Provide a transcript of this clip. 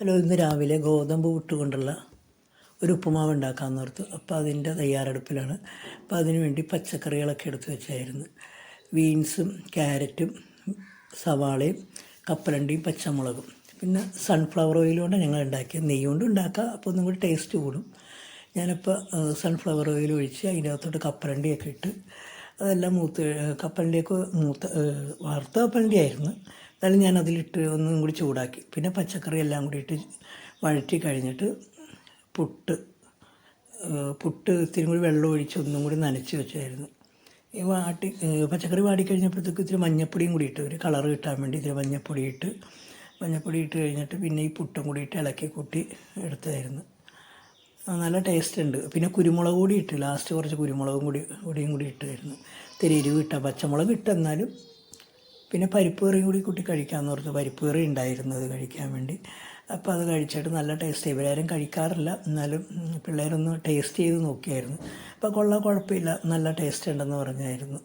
Hello ഇന്ന് രാവിലെ ഗോതമ്പ് വിട്ടുകൊണ്ടുള്ള ഒരു ഉപ്പുമാവ് ഉണ്ടാക്കാമെന്ന് ഓർത്തു. അപ്പോൾ അതിന്റെ തയ്യാറെടുപ്പിലാണ്. അപ്പോൾ അതിന് വേണ്ടി പച്ചക്കറികളൊക്കെ എടുത്ത് വെച്ചായിരുന്നു. ബീൻസും ക്യാരറ്റും സവാളയും കപ്പലണ്ടിയും പച്ചമുളകും. പിന്നെ സൺഫ്ലവർ ഓയിൽ ഞങ്ങൾ ഉണ്ടാക്കിയത്. നെയ്യ് കൊണ്ട് ഉണ്ടാക്കാം. അപ്പോൾ ഒന്നും കൂടി ടേസ്റ്റ് കൂടും. ഞാനിപ്പോൾ സൺഫ്ലവർ ഓയിൽ ഒഴിച്ച് അതിന്റെ അകത്തോട്ട് കപ്പലണ്ടിയൊക്കെ ഇട്ട് അതെല്ലാം മൂത്ത് കപ്പലണ്ടിയൊക്കെ മൂത്ത വാർത്ത വറുത്ത കപ്പലണ്ടി ആയിരുന്നു എന്നാലും ഞാൻ അതിലിട്ട് ഒന്നും കൂടി ചൂടാക്കി. പിന്നെ പച്ചക്കറി എല്ലാം കൂടി ഇട്ട് വഴറ്റി കഴിഞ്ഞിട്ട് പുട്ട് പുട്ട് ഇത്തിരി കൂടി വെള്ളം ഒഴിച്ച് ഒന്നും കൂടി നനച്ച് വെച്ചായിരുന്നു. ഈ വാട്ടി പച്ചക്കറി വാടി കഴിഞ്ഞപ്പോഴത്തേക്ക് ഇത്തിരി മഞ്ഞപ്പൊടിയും കൂടി ഇട്ട് ഒരു കളർ കിട്ടാൻ വേണ്ടി ഇത്തിരി മഞ്ഞപ്പൊടി ഇട്ട് മഞ്ഞപ്പൊടി ഇട്ട് കഴിഞ്ഞിട്ട് പിന്നെ ഈ പുട്ടും കൂടി ഇട്ട് ഇളക്കി കൂട്ടി എടുത്തായിരുന്നു. നല്ല ടേസ്റ്റ് ഉണ്ട്. പിന്നെ കുരുമുളക് കൂടി ഇട്ട് ലാസ്റ്റ് കുറച്ച് കുരുമുളകും കൂടി കൂടിയും കൂടി ഇട്ടായിരുന്നു. ഇത്തിരി എരിവ് ഇട്ട പച്ചമുളക് ഇട്ട് എന്നാലും പിന്നെ പരിപ്പ് കറിയും കൂടി കുട്ടി കഴിക്കാമെന്ന് ഓർത്ത് പരിപ്പ് കറി ഉണ്ടായിരുന്നത് കഴിക്കാൻ വേണ്ടി. അപ്പോൾ അത് കഴിച്ചിട്ട് നല്ല ടേസ്റ്റ് ഇവരാരും കഴിക്കാറില്ല. എന്നാലും പിള്ളേരൊന്ന് ടേസ്റ്റ് ചെയ്ത് നോക്കിയായിരുന്നു. അപ്പോൾ കൊള്ളാം കുഴപ്പമില്ല. നല്ല ടേസ്റ്റ് ഉണ്ടെന്ന് പറഞ്ഞായിരുന്നു.